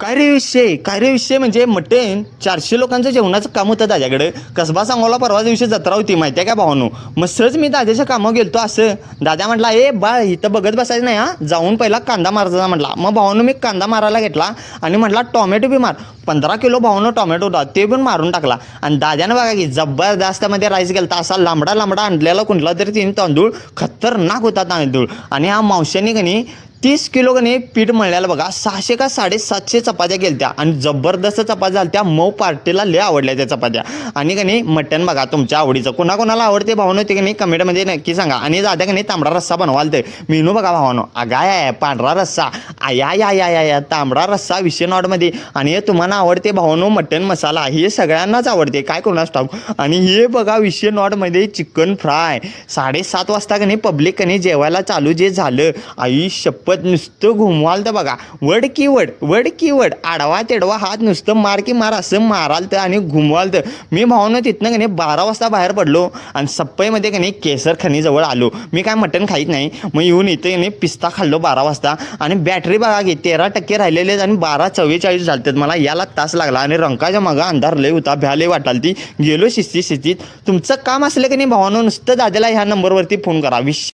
काय रे विषय काय रे विषय म्हणजे मटण चारशे लोकांचं जेवणाचं काम होतं दादाकडे. कसबा सांगोला परवा दिवशी जत्रा होती माहिती आहे का भावानो? मग सहज मी दादाच्या कामावर गेलतो असं. दादा म्हटला ए बाळ इथं बघत बसायचं नाही हा? जाऊन पहिला कांदा मारायचा म्हटला. मग भावानं मी कांदा मारायला घेतला आणि म्हटला टॉमॅटो बी मार. पंधरा किलो भावानं टोमॅटो होता ते पण मारून टाकला. आणि दाद्यानं बघा की जबरदस्तमध्ये राईस गेलता असा लांबडा लांबडा आणलेला कुठला तरी तिने तांदूळ खतरनाक होता तांदूळ. आणि हा मावशाने कनी तीस किलो कनी पीठ मळल्याला बघा सहाशे का साडेसातशे चपात्या गेलत्या आणि जबरदस्त चपात्या झाल्या मऊ पार्टीला लय आवडल्या त्या चपात्या. आणि कनी मटण बघा तुमच्या आवडीचं. कोणाकोणाला आवडते भावनं ते कनी कमेंटमध्ये नक्की सांगा. आणि दादा कनी तांबडा रस्सा बनवाल ते मेनू बघा भावानो अगाय या पांढरा रस्सा. आया या या या या तांबडा रस्सा विषय नॉटमध्ये. आणि हे तुम्हाला आवडते भावानो मटण मसाला हे सगळ्यांनाच आवडते. काय कोणाच ठाऊक? आणि हे बघा विषय नॉटमध्ये चिकन फ्राय. साडेसात वाजता कनी पब्लिक कनी जेवायला चालू जे झालं आई शपथ नुसतं घुमवाल तर बघा. वड की वड वड की वड आडवा तेडवा हात नुसतं मार की मार असं माराल तर आणि घुमवाल तर. मी भावनं तिथनं कनी बारा वाजता बाहेर पडलो आणि सप्पईमध्ये कनी केसर खनीजवळ आलो. मी काय मटन खाईत नाही. मग येऊन इथे कनी पिस्ता खाल्लो बारा वाजता. आणि बॅटरी बघा की तेरा टक्के राहिलेले आहेत आणि बारा चव्वेचाळीस झालतात मला याला तास लागला आणि रंकाच्या मागं अंधार लय होता भ्याले वाटाल ती. गेलो शिस्ती शिस्तीत. तुमचं काम असलं की नाही भावानं नुसतं दादाला ह्या नंबरवरती फोन करा. विश